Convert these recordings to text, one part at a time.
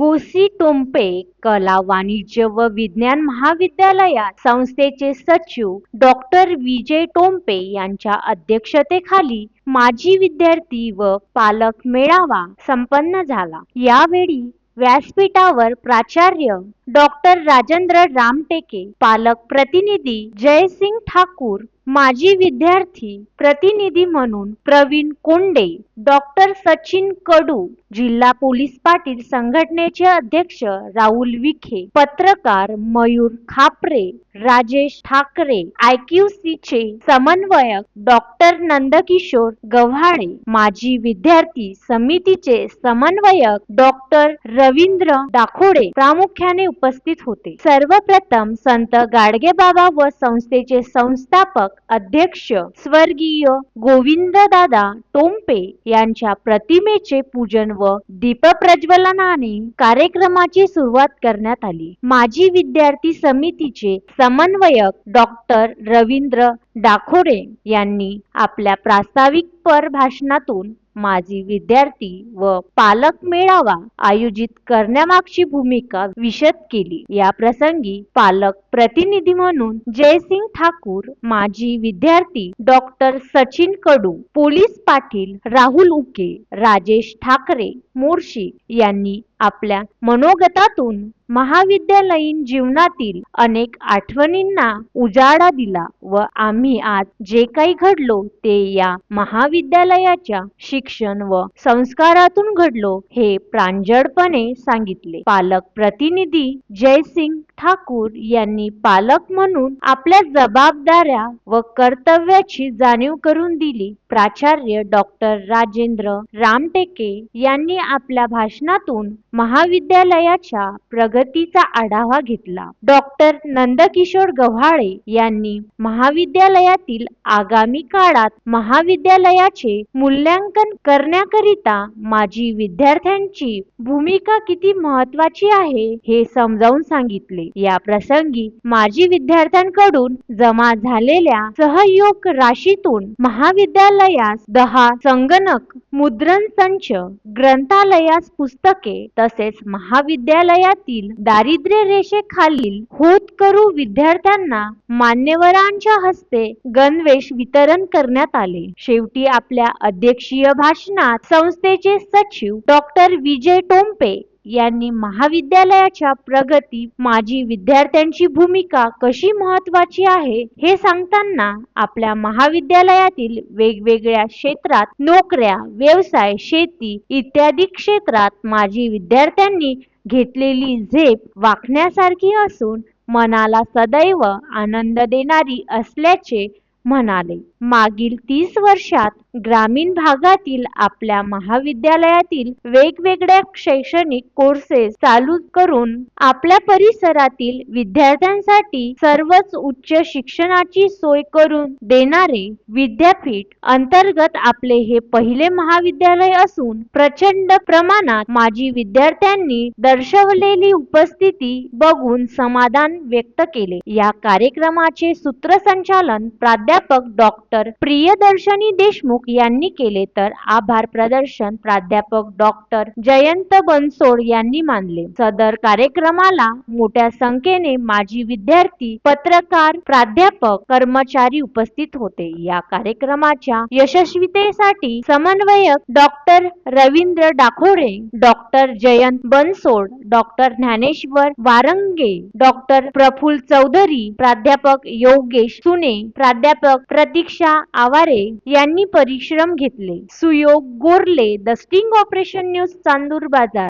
टोंपे कला वाणिज्य व विज्ञान महाविद्यालयात संस्थेचे सचिव डॉक्टर विजय टोंपे यांच्या अध्यक्षतेखाली माजी विद्यार्थी व पालक मेळावा संपन्न झाला. यावेळी व्यासपीठावर प्राचार्य डॉक्टर राजेंद्र रामटेके पालक प्रतिनिधी जयसिंग ठाकूर माजी विद्यार्थी प्रतिनिधी म्हणून प्रवीण कोंडे डॉक्टर सचिन कडू जिल्हा पोलीस पाटील संघटनेचे अध्यक्ष राहुल विखे पत्रकार मयूर खापरे राजेश ठाकरे IQC चे समन्वयक डॉक्टर नंदकिशोर गव्हाळे माजी विद्यार्थी समितीचे समन्वयक डॉक्टर रवींद्र दाखोडे प्रामुख्याने उपस्थित होते. सर्वप्रथम संत गाडगेबाबा व संस्थेचे संस्थापक अध्यक्ष स्वर्गीय गोविंददादा टोंपे यांच्या प्रतिमेचे पूजन व दीपप्रज्वलनाने कार्यक्रमाची सुरुवात करण्यात आली. माजी विद्यार्थी समितीचे समन्वयक डॉक्टर रवींद्र डाखोरे यांनी आपल्या प्रास्ताविकपर भाषणातून माजी विद्यार्थी व पालक मेळावा आयोजित करण्यामागची भूमिका विशद केली. या प्रसंगी पालक प्रतिनिधी म्हणून जयसिंग ठाकूर माजी विद्यार्थी डॉक्टर सचिन कडू पोलीस पाटील राहुल उके राजेश ठाकरे मोर्शी यांनी आपल्या मनोगतातून महाविद्यालयीन जीवनातील अनेक आठवणींना उजाळा दिला व आम्ही आज जे काही घडलो ते या महाविद्यालयाच्या शिक्षण व संस्कारातून घडलो हे प्रांजळपणे सांगितले. पालक प्रतिनिधी जयसिंग ठाकूर यांनी पालक म्हणून आपल्या जबाबदाऱ्या व कर्तव्याची जाणीव करून दिली. प्राचार्य डॉक्टर राजेंद्र रामटेके यांनी आपल्या भाषणातून महाविद्यालयाच्या प्रगतीचा आढावा घेतला. डॉक्टर नंदकिशोर गव्हाळे यांनी महाविद्यालयातील आगामी काळात महाविद्यालयाचे मूल्यांकन करण्याकरिता माजी विद्यार्थ्यांची भूमिका किती महत्वाची आहे हे समजावून सांगितले. या प्रसंगी माजी विद्यार्थ्यांकडून जमा झालेल्या सहयोग राशीतून महाविद्यालयास दहा संगणक मुद्रण संच ग्रंथालयास पुस्तके तसेच महाविद्यालयातील दारिद्र्य रेषेखालील होतकरू विद्यार्थ्यांना मान्यवरांच्या हस्ते गणवेश वितरण करण्यात आले. शेवटी आपल्या अध्यक्षीय भाषणात संस्थेचे सचिव डॉक्टर विजय टोंपे यांनी महाविद्यालयाच्या प्रगती माजी विद्यार्थ्यांची भूमिका कशी महत्वाची आहे हे सांगताना आपल्या महाविद्यालयातील वेगवेगळ्या क्षेत्रात नोकऱ्या व्यवसाय शेती इत्यादी क्षेत्रात माजी विद्यार्थ्यांनी घेतलेली झेप वाकण्यासारखी असून मनाला सदैव आनंद देणारी असल्याचे म्हणाले. मागील तीस वर्षात ग्रामीण भागातील आपल्या महाविद्यालयातील वेगवेगळ्या शैक्षणिक कोर्सेस चालू करून आपल्या परिसरातील विद्यार्थ्यांसाठी सर्वच उच्च शिक्षणाची सोय करून देणारे विद्यापीठ अंतर्गत आपले हे पहिले महाविद्यालय असून प्रचंड प्रमाणात माजी विद्यार्थ्यांनी दर्शवलेली उपस्थिती बघून समाधान व्यक्त केले. या कार्यक्रमाचे सूत्रसंचालन प्राध्यापक डॉक्टर प्रियदर्शनी देशमुख यांनी केले तर आभार प्रदर्शन प्राध्यापक डॉक्टर जयंत बनसोड यांनी मानले. सदर कार्यक्रमाला मोठ्या संख्येने माजी विद्यार्थी पत्रकार प्राध्यापक कर्मचारी उपस्थित होते. या कार्यक्रमाच्या यशस्वीतेसाठी समन्वयक doctor Ravindra Dakhore doctor Jayant Bansod doctor Dnyaneshwar Warange doctor Praful Chaudhari प्राध्यापक योगेश सुने प्राध्यापक प्रतीक्षा आवारे यांनी परिश्रम घेतले. Suyog Gorle the sting operation news Chandur Bazar.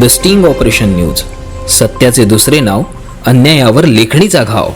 The sting operation news सत्याचे दुसरे नाव अन्यायावर लेखणीचा घाव.